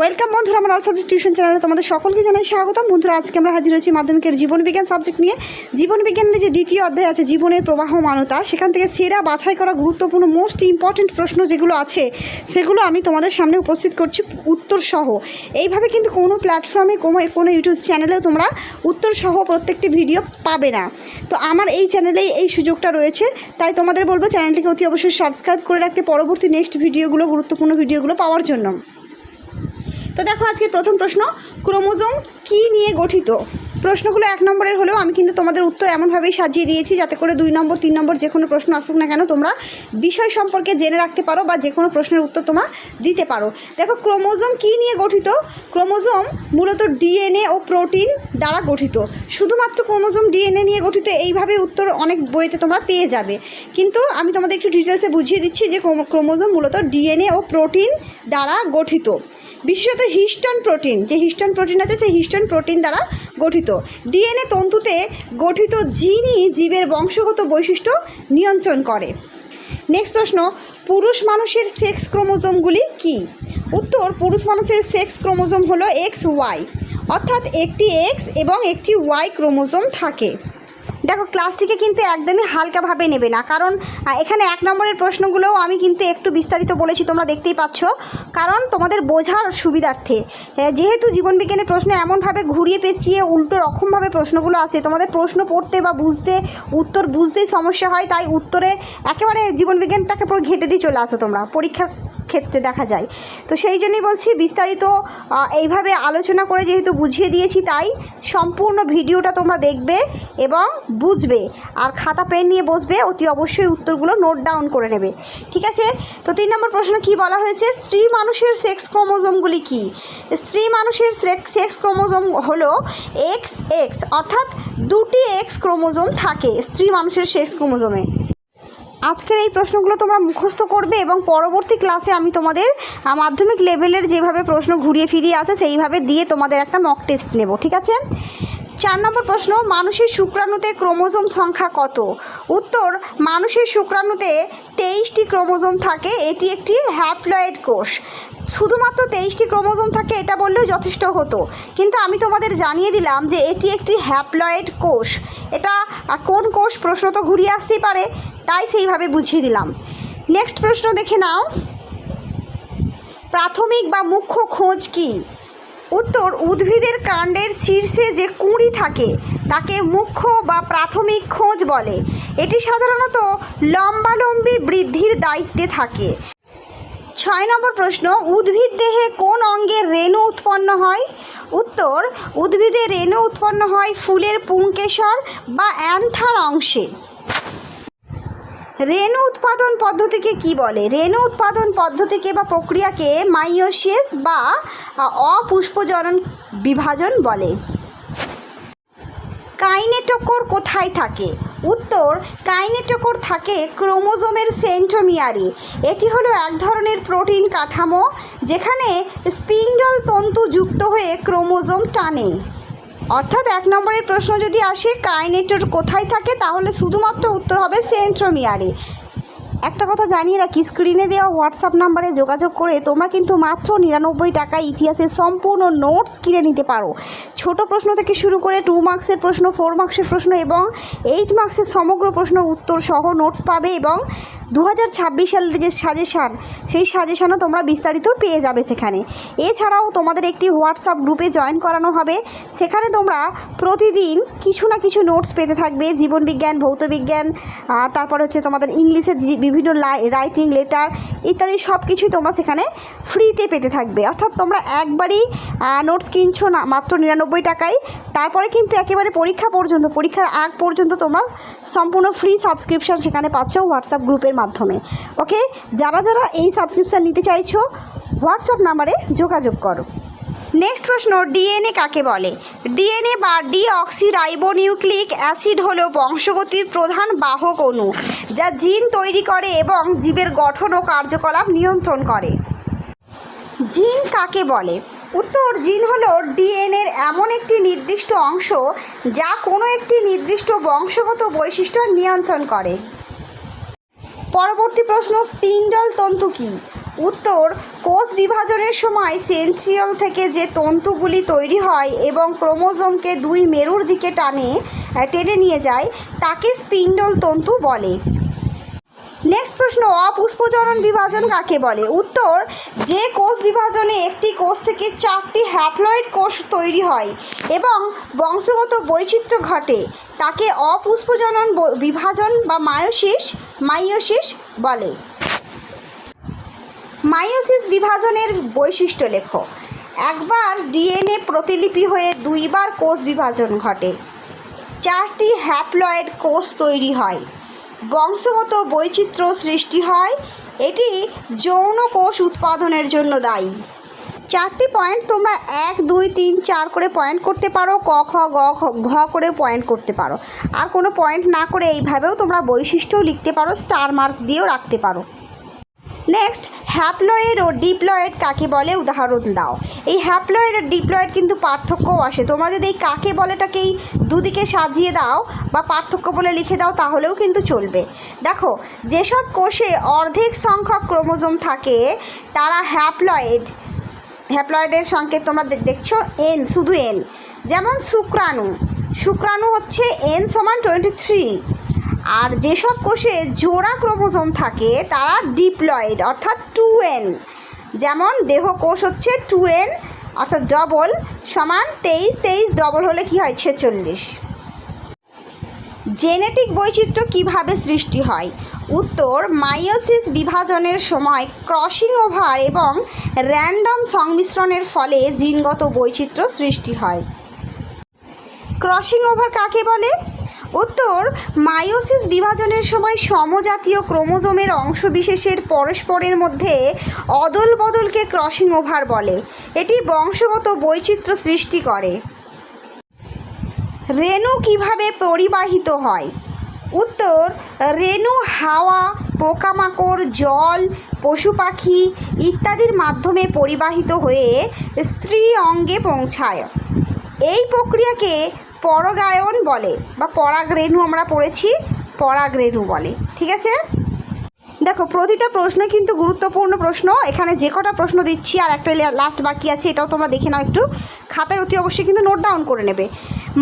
Welcome বন্ধুরা, আমার all subject tuition চ্যানেলে তোমাদের সকলকে জানাই স্বাগতম। বন্ধুরা, আজকে আমরা হাজির হয়েছি মাধ্যমিকের জীবনবিজ্ঞান সাবজেক্ট নিয়ে। জীবনবিজ্ঞানের যে দ্বিতীয় অধ্যায় আছে, জীবনের প্রবাহমানতা সেখান থেকে সেরা বাছাই করা গুরুত্বপূর্ণ মোস্ট ইম্পর্ট্যান্ট প্রশ্ন যেগুলো আছে, সেগুলো আমি তোমাদের সামনে উপস্থিত করছি উত্তর সহ এইভাবে কিন্তু কোনো প্ল্যাটফর্মে কোনো কোনো ইউটিউব চ্যানেলেও তোমরা উত্তর সহ প্রত্যেকটি ভিডিও পাবে না। তো আমার এই চ্যানেলেই এই সুযোগটা রয়েছে, তাই তোমাদের বলব চ্যানেলটিকে অতি অবশ্যই সাবস্ক্রাইব করে রাখতে, পরবর্তী নেক্সট ভিডিওগুলো গুরুত্বপূর্ণ ভিডিওগুলো পাওয়ার জন্য। তো দেখো আজকের প্রথম প্রশ্ন, ক্রোমোজোম কি নিয়ে গঠিত? প্রশ্নগুলো এক নম্বরের হলেও আমি কিন্তু তোমাদের উত্তর এমনভাবেই সাজিয়ে দিয়েছি যাতে করে দুই নম্বর, তিন নম্বর যে কোনো প্রশ্ন আসুক না কেন তোমরা বিষয় সম্পর্কে জেনে রাখতে পারো বা যে কোনো প্রশ্নের উত্তর তোমরা দিতে পারো। দেখো ক্রোমোজোম কি নিয়ে গঠিত? ক্রোমোজোম মূলত ডিএনএ ও প্রোটিন দ্বারা গঠিত। শুধুমাত্র ক্রোমোজোম ডিএনএ নিয়ে গঠিত এইভাবে উত্তর অনেক বইতে তোমরা পেয়ে যাবে। কিন্তু আমি তোমাদের একটু ডিটেলসে বুঝিয়ে দিচ্ছি যে ক্রোমোজোম মূলত ডিএনএ ও প্রোটিন দ্বারা গঠিত। বিশেষত হিস্টন প্রোটিন, যে হিস্টন প্রোটিন আছে, সেই হিস্টন প্রোটিন দ্বারা গঠিত। ডিএনএ তন্তুতে গঠিত জিনই জীবের বংশগত বৈশিষ্ট্য নিয়ন্ত্রণ করে। নেক্সট প্রশ্ন, পুরুষ মানুষের সেক্স ক্রোমোজোমগুলি কি? উত্তর, পুরুষ মানুষের সেক্স ক্রোমোজোম হলো এক্স ওয়াই অর্থাৎ একটি এক্স এবং একটি ওয়াই ক্রোমোজোম থাকে। দেখো ক্লাসটিকে কিন্তু একদমই হালকাভাবে নেবে না। কারণ এখানে এক নম্বরের প্রশ্নগুলোও আমি কিন্তু একটু বিস্তারিত বলেছি, তোমরা দেখতেই পাচ্ছ। কারণ, তোমাদের বোঝার সুবিধার্থে যেহেতু জীবনবিজ্ঞানের প্রশ্ন এমনভাবে ঘুরিয়ে পেঁচিয়ে উল্টো রকমভাবে প্রশ্নগুলো আসে, তোমাদের প্রশ্ন পড়তে বা বুঝতে, উত্তর বুঝতেই সমস্যা হয়, তাই উত্তরে একেবারে জীবনবিজ্ঞানটাকে পুরো ঘেঁটে দিয়ে চলে আসো তোমরা। পরীক্ষার ক্ষেত্রে দেখা যায়। তো সেই জন্যই বলছি বিস্তারিত এইভাবে আলোচনা করে যেহেতু বুঝিয়ে দিয়েছি, তাই সম্পূর্ণ ভিডিওটা তোমরা দেখবে এবং বুঝবে। আর খাতা, পেন নিয়ে বসবে, অতি অবশ্যই উত্তরগুলো নোট ডাউন করে নেবে। ঠিক আছে? তো তিন নম্বর প্রশ্ন কি বলা হয়েছে? স্ত্রী মানুষের সেক্স ক্রোমোজোমগুলি কি? স্ত্রী মানুষের সেক্স ক্রোমোজোম হলো এক্স এক্স অর্থাৎ দুটি এক্স ক্রোমোজোম থাকে, স্ত্রী মানুষের সেক্স ক্রোমোজোমে। আজকের এই প্রশ্নগুলো তোমরা মুখস্থ করবে এবং পরবর্তী ক্লাসে আমি তোমাদের মাধ্যমিক লেভেলের যেভাবে প্রশ্ন ঘুরিয়ে ফিরিয়ে আসে সেইভাবে দিয়ে তোমাদের একটা মক টেস্ট নেব, ঠিক আছে? চার নম্বর প্রশ্ন, মানুষের শুক্রাণুতে ক্রোমোজোম সংখ্যা কত? উত্তর, মানুষের শুক্রাণুতে তেইশটি ক্রোমোজোম থাকে, এটি একটি হ্যাপ্লয়েড কোষ। শুধুমাত্র তেইশটি ক্রোমোজোম থাকে, এটা বললেও যথেষ্ট হতো। কিন্তু আমি তোমাদের জানিয়ে দিলাম যে এটি একটি হ্যাপ্লয়েড কোষ। এটা কোন কোষ? প্রশ্ন তো ঘুরিয়ে আসতেই পারে, তাই সেইভাবে বুঝিয়ে দিলাম। নেক্সট প্রশ্ন দেখে নাও। প্রাথমিক বা মুখ্য খোঁজ কি? উত্তর উদ্ভিদের কাণ্ডের শীর্ষে যে কুঁড়ি থাকে, তাকে মুখ্য বা প্রাথমিক খোঁজ বলে। এটি সাধারণত লম্বালম্বী বৃদ্ধির দায়িত্বে থাকে। ছয় নম্বর প্রশ্ন, উদ্ভিদ দেহে কোন অঙ্গের রেণু উৎপন্ন হয়? উত্তর, উদ্ভিদে রেণু উৎপন্ন হয় ফুলের পুংকেশর বা অ্যান্থার অংশে। রেণু উৎপাদন পদ্ধতিকে কি বলে? রেণু উৎপাদন পদ্ধতিকে বা প্রক্রিয়াকে মাইওসিস বা অপুষ্পজনন বিভাজন বলে। কাইনেটোকোর কোথায় থাকে? উত্তর, কাইনেটোকোর থাকে ক্রোমোজোমের সেন্ট্রোমিয়ারে। এটি হলো এক ধরনের প্রোটিন কাঠামো যেখানে স্পিন্ডল তন্তু যুক্ত হয়ে ক্রোমোজোম টানে। অর্থাৎ এক নম্বরের প্রশ্ন যদি আসে কাইনেটোর কোথায় থাকে? তাহলে শুধুমাত্র উত্তর হবে সেন্ট্রোমিয়ারে। একটা কথা জানিয়ে রাখি স্ক্রিনে দেওয়া হোয়াটসঅ্যাপ নাম্বারে যোগাযোগ করে তোমরা কিন্তু মাত্র নিরানব্বই টাকায় ইতিহাসের সম্পূর্ণ নোটস কিনে নিতে পারো। ছোট প্রশ্ন থেকে শুরু করে টু মার্কসের প্রশ্ন ফোর মার্কসের প্রশ্ন এবং এইট মার্কসের সমগ্র প্রশ্ন উত্তর সহ নোটস পাবে এবং দু হাজার ছাব্বিশ সালের যে সাজেশান সেই সাজেশানও তোমরা বিস্তারিত পেয়ে যাবে সেখানে। এছাড়াও তোমাদের একটি হোয়াটসঅ্যাপ গ্রুপে জয়েন করানো হবে। সেখানে তোমরা প্রতিদিন কিছু না কিছু নোটস পেতে থাকবে জীবনবিজ্ঞান ভৌতবিজ্ঞান তারপর হচ্ছে তোমাদের ইংলিশের বিভিন্ন রাইটিং লেটার ইত্যাদি সব কিছুই তোমরা সেখানে ফ্রিতে পেতে থাকবে। অর্থাৎ তোমরা একবারই নোটস কিনছো না, মাত্র নিরানব্বই টাকায়। তারপরে কিন্তু একেবারে পরীক্ষা পর্যন্ত, পরীক্ষার আগ পর্যন্ত তোমরা সম্পূর্ণ ফ্রি সাবস্ক্রিপশন সেখানে পাচ্ছ হোয়াটসঅ্যাপ গ্রুপের মাধ্যমে। ওকে যারা যারা এই সাবস্ক্রিপশান নিতে চাইছো হোয়াটসঅ্যাপ নাম্বারে যোগাযোগ করো। নেক্সট প্রশ্ন ডিএনএ কাকে বলে? ডিএনএ বা ডিঅক্সিরাইবোনিউক্লিক অ্যাসিড হল বংশগতির প্রধান বাহক অণু, যা জিন তৈরি করে এবং জীবের গঠন ও কার্যকলাপ নিয়ন্ত্রণ করে। জিন কাকে বলে? উত্তর, জিন হলো ডিএনএর এমন একটি নির্দিষ্ট অংশ যা কোনো একটি নির্দিষ্ট বংশগত বৈশিষ্ট্য নিয়ন্ত্রণ করে। পরবর্তী প্রশ্ন, স্পিন্ডল তন্তু কী? উত্তর, কোষ বিভাজনের সময় সেন্ট্রিয়ল থেকে যে তন্তুগুলি তৈরি হয় এবং ক্রোমোজোমকে দুই মেরুর দিকে টানে টেনে নিয়ে যায়, তাকে স্পিন্ডল তন্তু বলে। নেক্সট প্রশ্ন, অপুষ্পজনন বিভাজন কাকে বলে? উত্তর, যে কোষ বিভাজনে একটি কোষ থেকে চারটি হ্যাপ্লয়েড কোষ তৈরি হয় এবং বংশগত বৈচিত্র্য ঘটে, তাকে অপুষ্পজনন বিভাজন বা মায়োসিস মাইওসিস বলে। মায়োসিস বিভাজনের বৈশিষ্ট্য লেখো। একবার ডিএনএ প্রতিলিপি হয়ে দুইবার কোষ বিভাজন ঘটে। চারটি হ্যাপ্লয়েড কোষ তৈরি হয়। বংশগত বৈচিত্র্য সৃষ্টি হয়। এটি যৌন কোষ উৎপাদনের জন্য দায়ী। চারটি পয়েন্ট তোমরা এক, দুই, তিন, চার করে পয়েন্ট করতে পারো, ক, খ, গ ঘ করে পয়েন্ট করতে পারো। আর কোনো পয়েন্ট না করে এইভাবেও তোমরা বৈশিষ্ট্যও লিখতে পারো, স্টার মার্ক দিয়েও রাখতে পারো। নেক্সট হ্যাপ্লয়েড ও ডিপ্লয়েড কাকে বলে? উদাহরণ দাও। এই হ্যাপ্লয়েড আর ডিপ্লয়েড কিন্তু পার্থক্যও আসে। তোমরা যদি এই কাকে বলেটাকেই দুদিকে সাজিয়ে দাও বা পার্থক্য বলে লিখে দাও, তাহলেও কিন্তু চলবে। দেখো, যেসব কোষে অর্ধেক সংখ্যক ক্রোমোজোম থাকে, তারা হ্যাপ্লয়েড হ্যাপ্লয়েডের সংকেত তোমরা দেখছ? এন শুধু এন যেমন শুক্রাণু। শুক্রাণু হচ্ছে এন সমান টোয়েন্টি থ্রি আর যেসব কোষে জোড়া ক্রোমোজোম থাকে, তারা ডিপ্লয়েড, অর্থাৎ টু এন যেমন দেহ কোষ হচ্ছে টু এন অর্থাৎ ডবল সমান তেইশ তেইশ ডবল হলে কি হয়? ছেচল্লিশ। জেনেটিক বৈচিত্র্য কীভাবে সৃষ্টি হয়? উত্তর, মাইওসিস বিভাজনের সময় ক্রসিং ওভার এবং র্যান্ডম সংমিশ্রণের ফলে জিনগত বৈচিত্র্য সৃষ্টি হয়। ক্রসিং ওভার কাকে বলে? উত্তর, মায়োসিস বিভাজনের সময় সমজাতীয় ক্রোমোজোমের অংশবিশেষের পরস্পরের মধ্যে অদল বদলকে ক্রসিং ওভার বলে। এটি বংশগত বৈচিত্র্য সৃষ্টি করে। রেণু কীভাবে পরিবাহিত হয়? উত্তর, রেণু, হাওয়া, পোকামাকড়, জল, পশু পাখি ইত্যাদির মাধ্যমে পরিবাহিত হয়ে স্ত্রী অঙ্গে পৌঁছায়। এই প্রক্রিয়াকে পরাগায়ন বলে বা পরাগরেণু আমরা পড়েছি, পরাগরেণু বলে। ঠিক আছে? দেখো, প্রতিটা প্রশ্ন কিন্তু গুরুত্বপূর্ণ প্রশ্ন। এখানে যে কটা প্রশ্ন দিচ্ছি আর একটা লাস্ট বাকি আছে, এটাও তোমরা দেখে নাও একটু। খাতায় অতি অবশ্যই কিন্তু নোট ডাউন করে নেবে।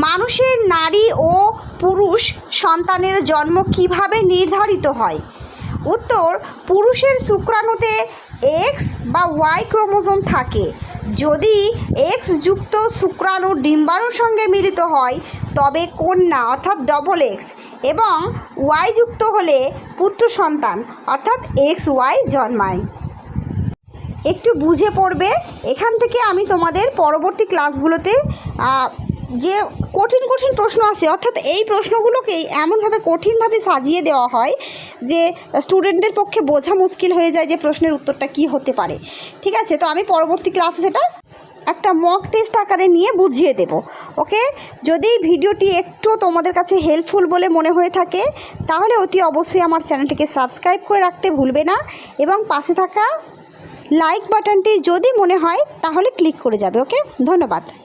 মানুষের নারী ও পুরুষ সন্তানের জন্ম কীভাবে নির্ধারিত হয়? উত্তর, পুরুষের শুক্রাণুতে এক্স বা ওয়াই ক্রোমোজোম থাকে। যদি এক্স যুক্ত শুক্রাণু ডিম্বাণুর সঙ্গে মিলিত হয়, তবে কন্যা অর্থাৎ ডবল এক্স এবং ওয়াই যুক্ত হলে পুত্র সন্তান অর্থাৎ এক্স ওয়াই জন্মায়। একটু বুঝে পড়বে। এখান থেকে আমি তোমাদের পরবর্তী ক্লাসগুলোতে যে কঠিন কঠিন প্রশ্ন আছে, অর্থাৎ এই প্রশ্নগুলোকেই এমনভাবে কঠিনভাবে সাজিয়ে দেওয়া হয় যে স্টুডেন্টদের পক্ষে বোঝা মুশকিল হয়ে যায় যে প্রশ্নের উত্তরটা কি হতে পারে। ঠিক আছে? তো আমি পরবর্তী ক্লাসে সেটা একটা মক টেস্ট আকারে নিয়ে বুঝিয়ে দেব। ওকে? যদি এই ভিডিওটি একটু তোমাদের কাছে হেল্পফুল বলে মনে হয়ে থাকে, তাহলে অতি অবশ্যই আমার চ্যানেলটিকে সাবস্ক্রাইব করে রাখতে ভুলবে না এবং পাশে থাকা লাইক বাটনটি যদি মনে হয়, তাহলে ক্লিক করে যাবে। ওকে? ধন্যবাদ।